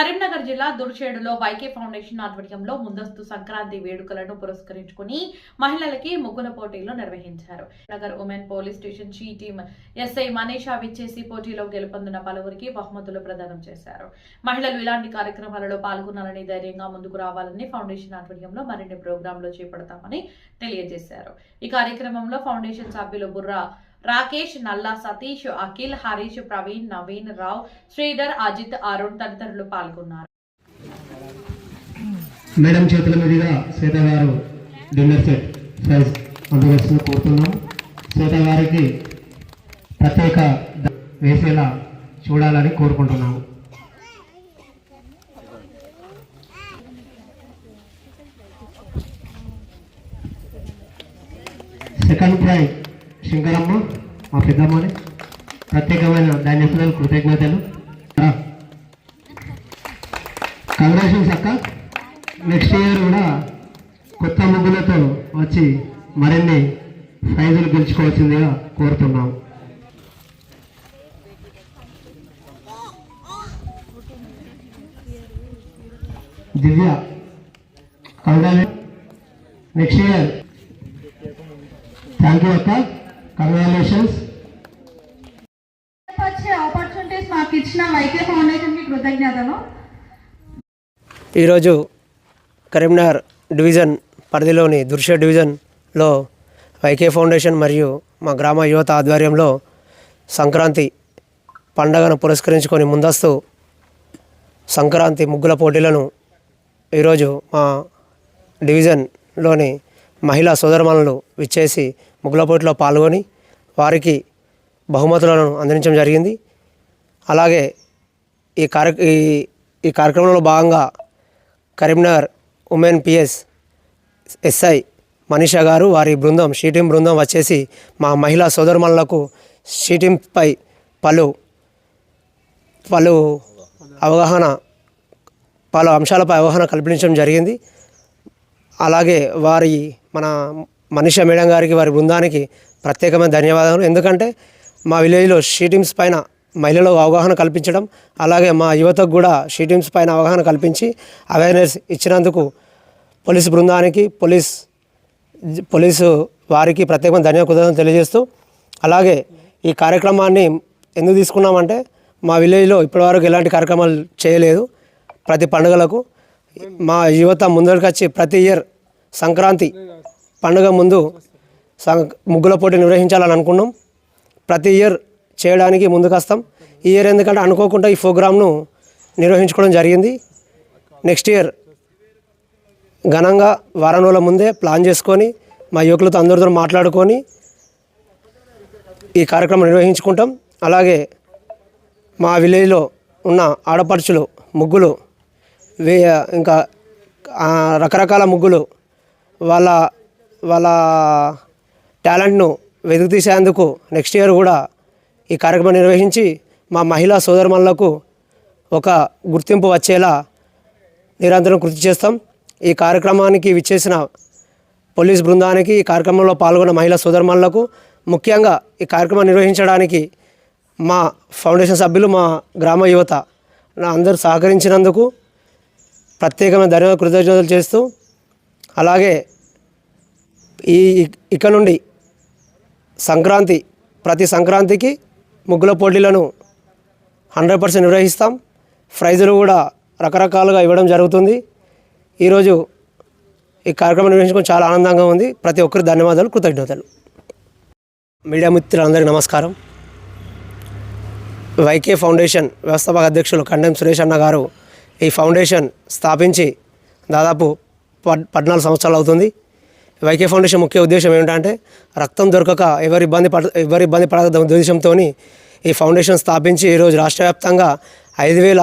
కరీంనగర్ జిల్లా దుర్చేడులో YK foundation ఆధ్వర్యంలో ముందస్తు సంక్రాంతి వేడుకలను పురస్కరించుకుని మహిళలకి ముగ్గుల పోటీలు నిర్వహించారు. Nagar women police station she team SI Manisha విచ్చేసి పోటీలో గెలుపొందిన పలువురికి బహుమతులు ప్రదానం చేశారు. మహిళలు ఇలాంటి కార్యక్రమాలలో పాల్గొనాలని ధైర్యంగా ముందుకు రావాలని ఫౌండేషన్ ఆధ్వర్యంలో మరిన్ని ప్రోగ్రాంలు చేపడతామని తెలియజేశారు. ఈ కార్యక్రమంలో ఫౌండేషన్ సభ్యులు బుర్రా రాకేష్ నల్లా సతీష్ అఖిల్ హరీష్ ప్రవీణ్ నవీన్ రావు శ్రీధర్ అజిత్ అరుణ్ తదితరులు పాల్గొన్నారు. మేడం చేతుల మీదుగా శ్వేత గారు డిన్నర్ సెట్ ప్రైజ్ అందవలసింది కోరుతున్నాం. శ్వేత గారికి ప్రత్యేక వేసేలా చూడాలని కోరుకుంటున్నాము. సెకండ్ ప్రైజ్ శంకరమ్మ మా పెద్దమ్మని ప్రత్యేకమైన ధన్యవాదాలు కృతజ్ఞతలు. కంగ్రాచులేషన్స్ అక్క నెక్స్ట్ ఇయర్ కూడా కొత్త ముగ్గులతో వచ్చి మరిన్ని ప్రైజులు గెలుచుకోవాల్సిందిగా కోరుతున్నాము దివ్య కంగ్రాచు నెక్స్ట్ ఇయర్ థ్యాంక్ యూ అక్క. కంగ్రాచులేషన్స్ వచ్చే ఆపర్చునిటీస్ మాకు ఇచ్చిన వైకే ఫౌండేషన్కి కృతజ్ఞతలు. ఈరోజు కరీంనగర్ డివిజన్ పరిధిలోని దుర్ష డివిజన్లో వైకే ఫౌండేషన్ మరియు మా గ్రామ యువత ఆధ్వర్యంలో సంక్రాంతి పండగను పురస్కరించుకొని ముందస్తు సంక్రాంతి ముగ్గుల పోటీలను ఈరోజు మా డివిజన్లోని మహిళా సోదరమణులు విచ్చేసి ముగ్గుల పోటీలో పాల్గొని వారికి బహుమతులను అందించడం జరిగింది. అలాగే ఈ కార్య ఈ ఈ కార్యక్రమంలో భాగంగా Karimnagar women PS SI Manisha గారు వారి బృందం షీటింగ్ బృందం వచ్చేసి మా మహిళా సోదరుమణులకు షీటింగ్పై పలు పలు అవగాహన పలు అంశాలపై అవగాహన కల్పించడం జరిగింది. అలాగే వారి మన మనిషి మేడం గారికి వారి బృందానికి ప్రత్యేకమైన ధన్యవాదాలు. ఎందుకంటే మా విలేజ్లో షీటింగ్స్ పైన మహిళలకు అవగాహన కల్పించడం అలాగే మా యువతకు కూడా షీటింగ్స్ పైన అవగాహన కల్పించి అవేర్నెస్ ఇచ్చినందుకు పోలీస్ బృందానికి పోలీస్ పోలీసు వారికి ప్రత్యేకమైన ధన్యవాదాలు తెలియజేస్తూ అలాగే ఈ కార్యక్రమాన్ని ఎందుకు తీసుకున్నామంటే మా విలేజ్లో ఇప్పటివరకు ఎలాంటి కార్యక్రమాలు చేయలేదు. ప్రతి పండుగలకు మా యువత ముందరికి వచ్చి ప్రతి ఇయర్ సంక్రాంతి పండుగ ముందు ముగ్గుల పోటీ నిర్వహించాలని అనుకున్నాం. ప్రతి ఇయర్ చేయడానికి ముందుకొస్తాం ఈ ఇయర్ ఎందుకంటే అనుకోకుండా ఈ ప్రోగ్రామ్ను నిర్వహించుకోవడం జరిగింది. నెక్స్ట్ ఇయర్ ఘనంగా వారం రోజుల ముందే ప్లాన్ చేసుకొని మా యువకులతో అందరితో మాట్లాడుకొని ఈ కార్యక్రమం నిర్వహించుకుంటాం. అలాగే మా విలేజ్లో ఉన్న ఆడపడుచులు ముగ్గులు వే ఇంకా రకరకాల ముగ్గులు వాళ్ళ వాళ్ళ టాలెంట్ను వెతుకు తీసేందుకు నెక్స్ట్ ఇయర్ కూడా ఈ కార్యక్రమం నిర్వహించి మా మహిళా సోదరుమణులకు ఒక గుర్తింపు వచ్చేలా నిరంతరం కృషి చేస్తాం. ఈ కార్యక్రమానికి విచ్చేసిన పోలీస్ బృందానికి ఈ కార్యక్రమంలో పాల్గొన్న మహిళా సోదరుమణులకు ముఖ్యంగా ఈ కార్యక్రమం నిర్వహించడానికి మా ఫౌండేషన్ సభ్యులు మా గ్రామ యువత నా అందరూ సహకరించినందుకు ప్రత్యేకమైన ధన్యవాద కృతజ్ఞతలు చేస్తూ అలాగే ఈ ఇక నుండి సంక్రాంతి ప్రతి సంక్రాంతికి ముగ్గుల పోటీలను హండ్రెడ్ పర్సెంట్ నిర్వహిస్తాం. ప్రైజులు కూడా రకరకాలుగా ఇవ్వడం జరుగుతుంది. ఈరోజు ఈ కార్యక్రమం నిర్వహించుకొని చాలా ఆనందంగా ఉంది. ప్రతి ఒక్కరికి ధన్యవాదాలు కృతజ్ఞతలు. మీడియా మిత్రులందరికీ నమస్కారం. వైకే ఫౌండేషన్ వ్యవస్థాపక అధ్యక్షులు కండెం సురేష్ అన్న గారు ఈ ఫౌండేషన్ స్థాపించి దాదాపు పద్నాలుగు సంవత్సరాలు అవుతుంది. వైకే ఫౌండేషన్ ముఖ్య ఉద్దేశం ఏమిటంటే రక్తం దొరకక ఎవరి ఇబ్బంది పడ ఎవరి ఇబ్బంది పడక ఉద్దేశంతో ఈ ఫౌండేషన్ స్థాపించి ఈరోజు రాష్ట్ర వ్యాప్తంగా ఐదు వేల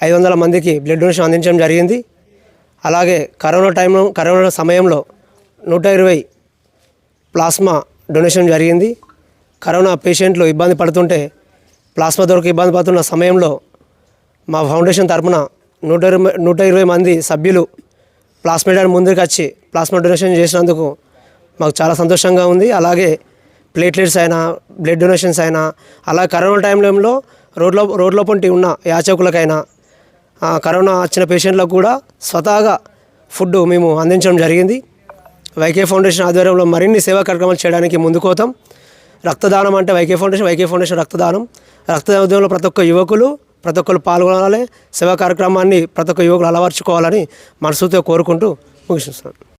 ఐదు వందల మందికి బ్లడ్ డొనేషన్ అందించడం జరిగింది. అలాగే కరోనా టైంలో కరోనా సమయంలో నూట ఇరవై ప్లాస్మా డొనేషన్ జరిగింది. కరోనా పేషెంట్లు ఇబ్బంది పడుతుంటే ప్లాస్మా దొరక ఇబ్బంది పడుతున్న సమయంలో మా ఫౌండేషన్ తరపున నూట ఇరవై నూట ఇరవై మంది సభ్యులు ప్లాస్మా ముందుకు వచ్చి ప్లాస్మా డొనేషన్ చేసినందుకు మాకు చాలా సంతోషంగా ఉంది. అలాగే ప్లేట్లెట్స్ అయినా బ్లడ్ డొనేషన్స్ అయినా అలా కరోనా టైంలో రోడ్లో రోడ్లో పొంటి ఉన్న యాచకులకైనా కరోనా వచ్చిన పేషెంట్లకు కూడా స్వతహాగా ఫుడ్ మేము అందించడం జరిగింది. వైకే ఫౌండేషన్ ఆధ్వర్యంలో మరిన్ని సేవా కార్యక్రమాలు చేయడానికి ముందుకోతాం రక్తదానం అంటే వైకే ఫౌండేషన్ వైకే ఫౌండేషన్ రక్తదానం. రక్తదానంలో ప్రతి ఒక్క యువకులు ప్రతి ఒక్కరు పాల్గొనాలి. సేవా కార్యక్రమాన్ని ప్రతి ఒక్క యువకులు అలవర్చుకోవాలని మనసుతో కోరుకుంటూ ముగిస్తున్నాను.